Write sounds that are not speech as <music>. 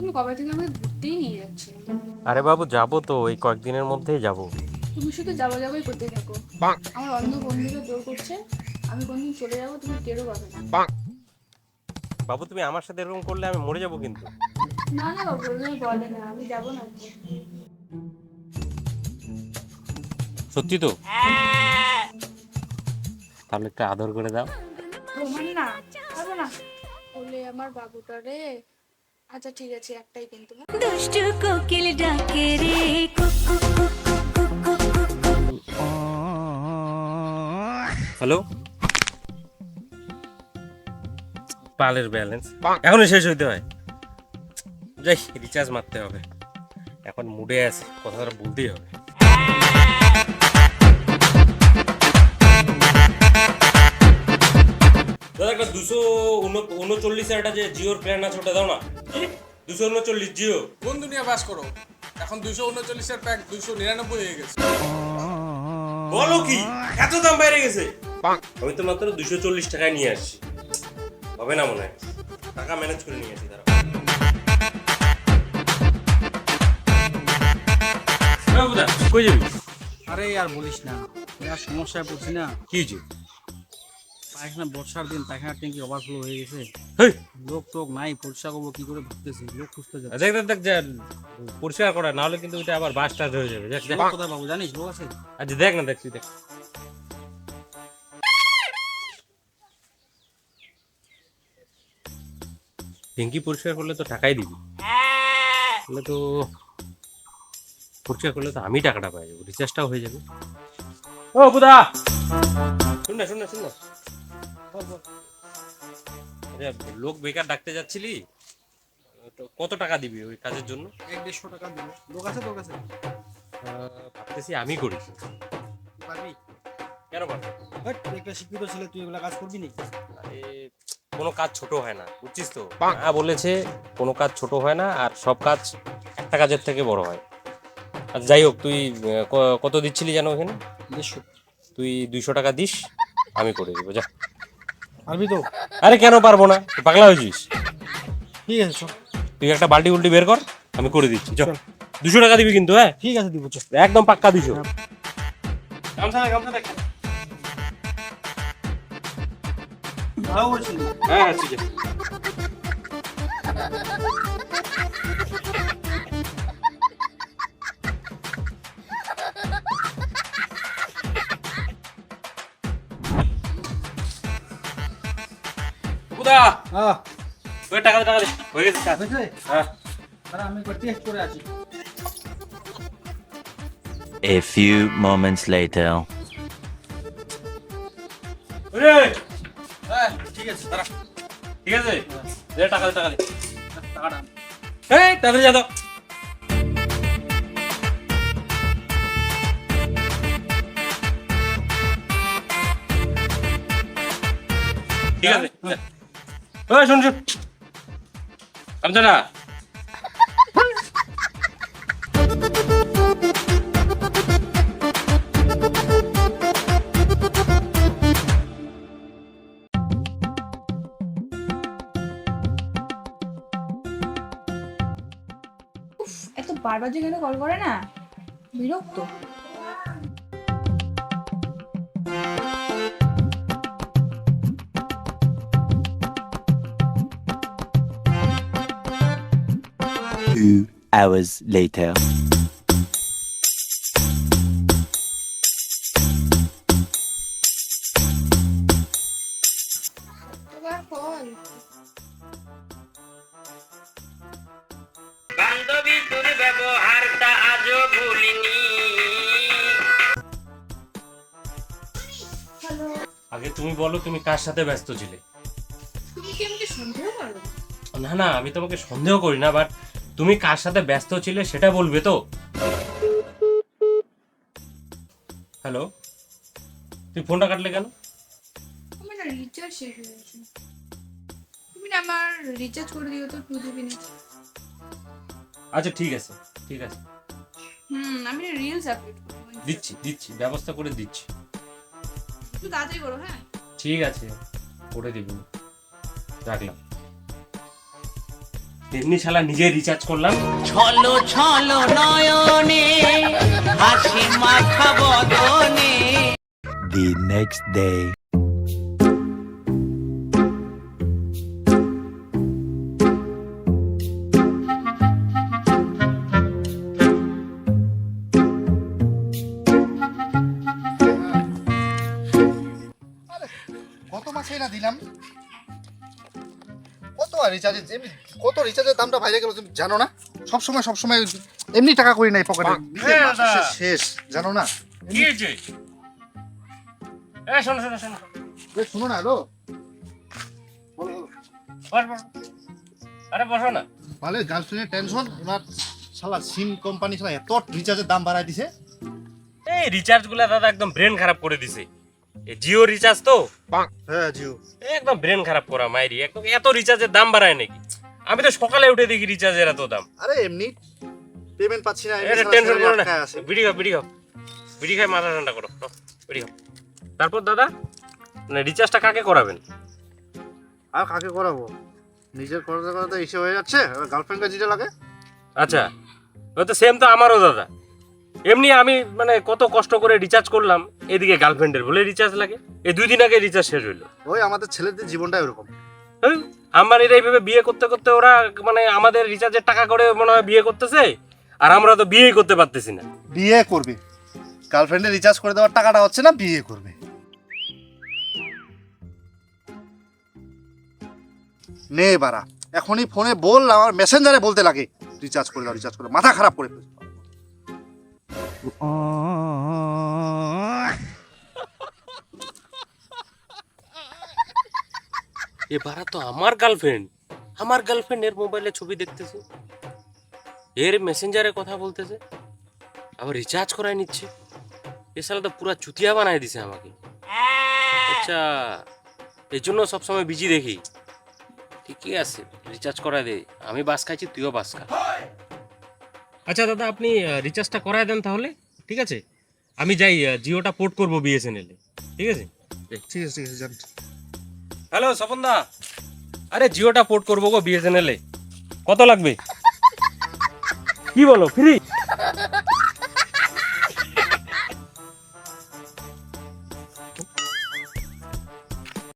তুমি কবে থেকে আমাকে ঘুরতেই নিয়ে যাচ্ছি আরে বাবু যাব তো এই কয়েকদিনের মধ্যেই যাব। তুমি শুধু যাব যাবোই করতে থাকো। আমার অন্য বন্ধুরা জোর করছে আমি কোনদিন চলে যাব তুমি টেরও পাবে না। বাবু তুমি আমার সাথে এরকম করলে আমি মরে যাব কিন্তু। না না বাবু বলে না আমি যাব না। সত্যি তো? তাহলে একটু আদর করে দাও। না না। বলে আমার বাবুটা রে আচ্ছা ঠিক আছে একটাই কিন্তু। দুষ্ট কোকিল ডাকে রে হ্যালো? পালের ব্যালেন্স এখনই শেষ হইতে হয়। যাই রিচার্জ মারতে হবে। এখন মুডে আছে কথাটা বলতেই হবে। দাদা একটা দুশো উনচল্লিশের একটা যে জিওর প্ল্যান আছে ওটা দাও না। দুশো উনচল্লিশ জিও। কোন দুনিয়া বাস করো? এখন দুশো উনচল্লিশের প্যাক দুশো নিরানব্বই হয়ে গেছে। বলো কি? এত দাম বাইরে গেছে? আমি তো মাত্র দুশো চল্লিশ টাকায় নিয়ে আসছি। হবে না মনে হয়? টাকা ম্যানেজ করে নিয়ে আসি তারা কই যাবি? আরে আর বলিস না। সমস্যায় পড়ছি না। কি হয়েছে? পায়খানা বর্ষার দিন ট্যাঙ্কি ওভারফ্লো হয়ে গেছে। লোক টোক নাই পরিষ্কার করব কি করে ভাবতেছি? লোক খুঁজতে যাবে দেখ দেখ দেখ পরিষ্কার করা না হলে কিন্তু ওইটা আবার বাস টাস হয়ে যাবে। দেখ কোথায় পাবো জানিস লোক আছে? আচ্ছা দেখ না দেখ তুই দেখ। ট্যাঙ্কি পরিষ্কার করলে তো টাকাই দিবি। তাহলে তো পরিষ্কার করলে তো আমি টাকাটা পাই যাব রিচার্জটাও হয়ে যাবে। ও বুদা শুন না শুন না শুন না। বল, বল। আরে, লোক বেকার ডাকতে যাচ্ছিলি? কত টাকা দিবি ওই কাজের জন্য? এক দেড়শো টাকা লোক আছে তোর কাছে ভাবতেছি আমি করি। পারবি? কেন পারব? তুই একটা শিক্ষিত ছেলে তুই এগুলা কাজ করবি নাকি আরে কোনো কাজ ছোট হয় না বুঝছিস তো? মা বলেছে কোনো কাজ ছোট হয় না আর সব কাজ একটা কাজের থেকে বড় হয়। আর যাই হোক তুই ক- কত দিচ্ছিলি জানো ওখানে দেড়শো। তুই দুইশো টাকা দিস আমি করে দেবো যা। পারবি তো? আরে কেন পারব না? তুই পাগলা হয়েছিস। ঠিক আছে চল। তুই একটা বাল্টি উল্টি বের কর আমি করে দিচ্ছি চল। দুশো টাকা দিবি কিন্তু হ্যাঁ? ঠিক আছে দিব চল। একদম পাক্কা দুশো। গামছা না গামছা দেখ। হ্যাঁ হ্যাঁ ঠিক আছে। হ্যাঁ। ওই টাকা টাকা হয়ে গেছে কাজ হ্যাঁ। আমি একবার করে আছি A few moments later. ওরে! হ্যাঁ ঠিক আছে দাঁড়া। ঠিক আছে? দে টাকা দে টাকা দে। টাকাটা এই তাড়াতাড়ি যা তো। ঠিক আছে। ওই শুন শুন কামছা না বারবার যে কেন কল করে না? বিরক্ত। ভুলিনি। হ্যালো আগে তুমি বলো তুমি কার সাথে ব্যস্ত ছিলে? তুমি কি আমাকে সন্দেহ করো? না না আমি তোমাকে সন্দেহ করি না বাট তুমি কার সাথে ব্যস্ত ছিলে সেটা বলবে তো? হ্যালো তুই ফোনটা কাটলে কেন? আমার না রিচার্জ শেষ হয়ে গেছে। তুমি না আমার রিচার্জ করে দিও তো টু জিবি নেট আচ্ছা ঠিক আছে ঠিক আছে। হুম আমি রিলস আপলোড দিচ্ছি দিচ্ছি ব্যবস্থা করে দিচ্ছি। একটু তাড়াতাড়ি করো হ্যাঁ? ঠিক আছে করে দিব। রাখলাম। তেমনি শালা নিজে রিচার্জ করলাম। ছলো ছলো নয়নে হাসি মাখা বদনে। The next day. কত মাসে না দিলাম? রিচার্জের এমনি কত রিচার্জের দামটা বাইরে গেল তুমি জানো না? সব সময় সব সময় এমনি টাকা করি নাই পকেটে হ্যাঁ, শেষ জানো না? কি হয়েছে? এ শোনো শোনো শোনো। এ, শুনো না হ্যালো? বস বস। আরে বসো না। ভালো গার্লফ্রেন্ডের টেনশন ওনার শালা সিম কোম্পানি শালা এত রিচার্জের দাম বাড়ায় দিছে। এই রিচার্জগুলা দাদা একদম ব্রেন খারাপ করে দিছে। জিও রিচার্জ তো? হ্যাঁ জিও। একদম ব্রেন খারাপ করা মাইরি একদম এত রিচার্জের দাম বাড়ায় নাকি? আমি তো সকালে উঠে দেখি রিচার্জের এত দাম। আরে এমনি পেমেন্ট পাচ্ছি না এটা টেনশন করো না। বিড়ি খাও বিড়ি খাও। বিড়ি খাই মাথা ঠান্ডা করো। বিড়ি খাও। তারপর দাদা মানে রিচার্জটা কাকে করাবেন? আর কাকে করাবো? নিজের করতে করতে ইসে হয়ে যাচ্ছে। গার্লফ্রেন্ডকে যেটা লাগে। আচ্ছা ওই তো সেম তো আমারও দাদা। এমনি আমি মানে কত কষ্ট করে রিচার্জ করলাম এদিকে গার্লফ্রেন্ডের বলে রিচার্জ লাগে। এই দুই দিন আগে রিচার্জ শেষ হইল। ওই আমাদের ছেলেদের জীবনটা এরকম। এই, আমার এরা এইভাবে বিয়ে করতে করতে ওরা মানে আমাদের রিচার্জের টাকা করে মনে হয় বিয়ে করতেছে আর আমরা তো বিয়েই করতে পারতেছি না। বিয়ে করবে। গার্লফ্রেন্ডে রিচার্জ করে দেওয়ার টাকাটা হচ্ছে না বিয়ে করবে। নে বারা এখনই ফোনে বল আমার মেসেঞ্জারে বলতে লাগে। রিচার্জ করে দাও রিচার্জ করে দাও। মাথা খারাপ করে ফেলছে। এবারে তো আমার গার্লফ্রেন্ড আমার গার্লফ্রেন্ড এর মোবাইলে ছবি দেখতেছে। এর মেসেঞ্জারে কথা বলতেছে। আবার রিচার্জ করায় নিচ্ছে। এ সালা তো পুরা চুতিয়া বানায় দিছে আমাকে। আচ্ছা এই জন্য সবসময় বিজি দেখি। ঠিকই আছে রিচার্জ করায় দে। আমি বাস খাইছি, তুইও বাস খা। আচ্ছা দাদা আপনি রিচার্জটা করাই দেন তাহলে ঠিক আছে? আমি যাই জিওটা পোর্ট করব বিএসএনএল ঠিক আছে? ঠিক আছে ঠিক আছে যান। হ্যালো স্বপন দা আরে জিওটা পোর্ট করব গো বিএসএনএল এ। কত লাগবে? <laughs> কি বলো ফ্রি